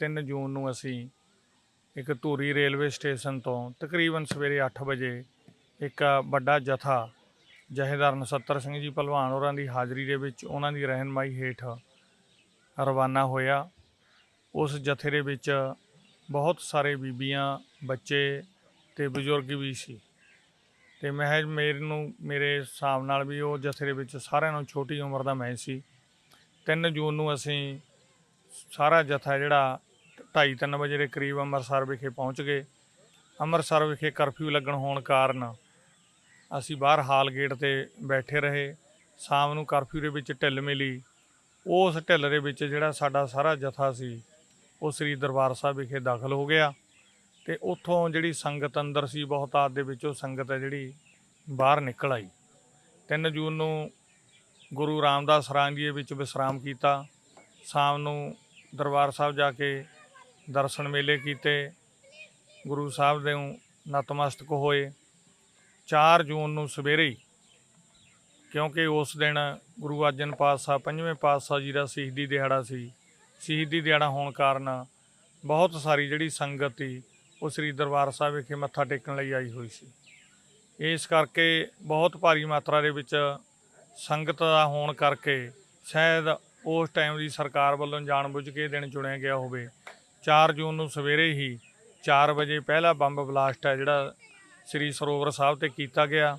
3 ਜੂਨ ਨੂੰ ਅਸੀਂ ਇੱਕ ਧੂਰੀ ਰੇਲਵੇ ਸਟੇਸ਼ਨ ਤੋਂ ਤਕਰੀਬਨ ਸਵੇਰੇ 8 ਵਜੇ ਇੱਕ ਵੱਡਾ ਜਥਾ ਜਹੇਦਾਰ ਨਸੱਤਰ ਸਿੰਘ ਜੀ ਭਲਵਾਨ ਹੋਰਾਂ ਦੀ ਹਾਜ਼ਰੀ ਦੇ ਵਿੱਚ ਉਹਨਾਂ ਦੀ ਰਹਿਨਮਾਈ ਹੇਠ ਰਵਾਨਾ ਹੋਇਆ। ਉਸ ਜਥੇ ਦੇ ਵਿੱਚ ਬਹੁਤ ਸਾਰੇ ਬੀਬੀਆਂ, ਬੱਚੇ ਤੇ ਬਜ਼ੁਰਗ ਵੀ ਸੀ। ਤੇ ਮਹਿਜ ਮੇਰੇ ਨੂੰ ਮੇਰੇ ਹਿਸਾਬ ਨਾਲ ਵੀ ਉਹ ਜਥੇ ਦੇ ਵਿੱਚ ਸਾਰਿਆਂ ਨੂੰ ਛੋਟੀ ਉਮਰ ਦਾ ਮੈਂ ਸੀ। 3 ਜੂਨ ਨੂੰ ਅਸੀਂ ਸਾਰਾ ਜਥਾ ਜਿਹੜਾ 2:30 ਵਜੇ ਦੇ ਕਰੀਬ ਅੰਮ੍ਰਿਤਸਰ ਵਿਖੇ ਪਹੁੰਚ ਗਏ। ਅੰਮ੍ਰਿਤਸਰ ਵਿਖੇ ਕਰਫਿਊ ਲੱਗਣ ਹੋਣ ਕਾਰਨ ਅਸੀਂ ਬਾਹਰ ਹਾਲ ਗੇਟ ਤੇ ਬੈਠੇ ਰਹੇ। ਸ਼ਾਮ ਨੂੰ ਕਰਫਿਊ ਦੇ ਵਿੱਚ ਢਿੱਲ ਮਿਲੀ। ਉਸ ਢਿੱਲ ਦੇ ਵਿੱਚ ਜਿਹੜਾ ਸਾਡਾ ਸਾਰਾ ਜਥਾ ਸੀ, ਉਹ ਸ੍ਰੀ ਦਰਬਾਰ ਸਾਹਿਬ ਵਿਖੇ ਦਾਖਲ ਹੋ ਗਿਆ ਤੇ ਉੱਥੋਂ ਜਿਹੜੀ ਸੰਗਤ ਅੰਦਰ ਸੀ, ਬਹੁਤਾਤ ਦੇ ਵਿੱਚ ਉਹ ਸੰਗਤ ਹੈ ਜਿਹੜੀ ਬਾਹਰ ਨਿਕਲ ਆਈ। 3 ਜੂਨ ਨੂੰ ਗੁਰੂ ਰਾਮਦਾਸ ਰਾਂਗੀਏ ਵਿੱਚ ਵਿਸਰਾਮ ਕੀਤਾ। ਸ਼ਾਮ ਨੂੰ ਦਰਬਾਰ ਸਾਹਿਬ ਜਾ ਕੇ ਦਰਸ਼ਨ ਮੇਲੇ ਕੀਤੇ, ਗੁਰੂ ਸਾਹਿਬ ਦੇ ਨਤਮਸਤਕ ਹੋਏ। 4 ਜੂਨ ਨੂੰ ਸਵੇਰੇ ਕਿਉਂਕਿ ਉਸ ਦਿਨ ਗੁਰੂ ਅਰਜਨ ਪਾਤਸ਼ਾਹ ਪੰਜਵੇਂ ਪਾਤਸ਼ਾਹ ਜੀ ਦਾ ਸ਼ਹੀਦੀ ਦਿਹਾੜਾ ਸੀ। ਸ਼ਹੀਦੀ ਦਿਹਾੜਾ ਹੋਣ ਕਾਰਨ ਬਹੁਤ ਸਾਰੀ ਜਿਹੜੀ ਸੰਗਤ ਸੀ, ਉਹ ਸ੍ਰੀ ਦਰਬਾਰ ਸਾਹਿਬ ਵਿਖੇ ਮੱਥਾ ਟੇਕਣ ਲਈ ਆਈ ਹੋਈ ਸੀ। ਇਸ ਕਰਕੇ ਬਹੁਤ ਭਾਰੀ ਮਾਤਰਾ ਦੇ ਵਿੱਚ ਸੰਗਤ ਦਾ ਹੋਣ ਕਰਕੇ ਸ਼ਾਇਦ ਉਸ ਟਾਈਮ ਦੀ ਸਰਕਾਰ ਵੱਲੋਂ ਜਾਣਬੁੱਝ ਕੇ ਦਿਨ ਚੁਣਿਆ ਗਿਆ ਹੋਵੇ। 4 ਜੂਨ ਨੂੰ ਸਵੇਰੇ ਹੀ 4 ਵਜੇ ਪਹਿਲਾ ਬੰਬ ਬਲਾਸਟ ਹੈ, ਜਿਹੜਾ ਸ੍ਰੀ ਸਰੋਵਰ ਸਾਹਿਬ ਤੇ ਕੀਤਾ ਗਿਆ।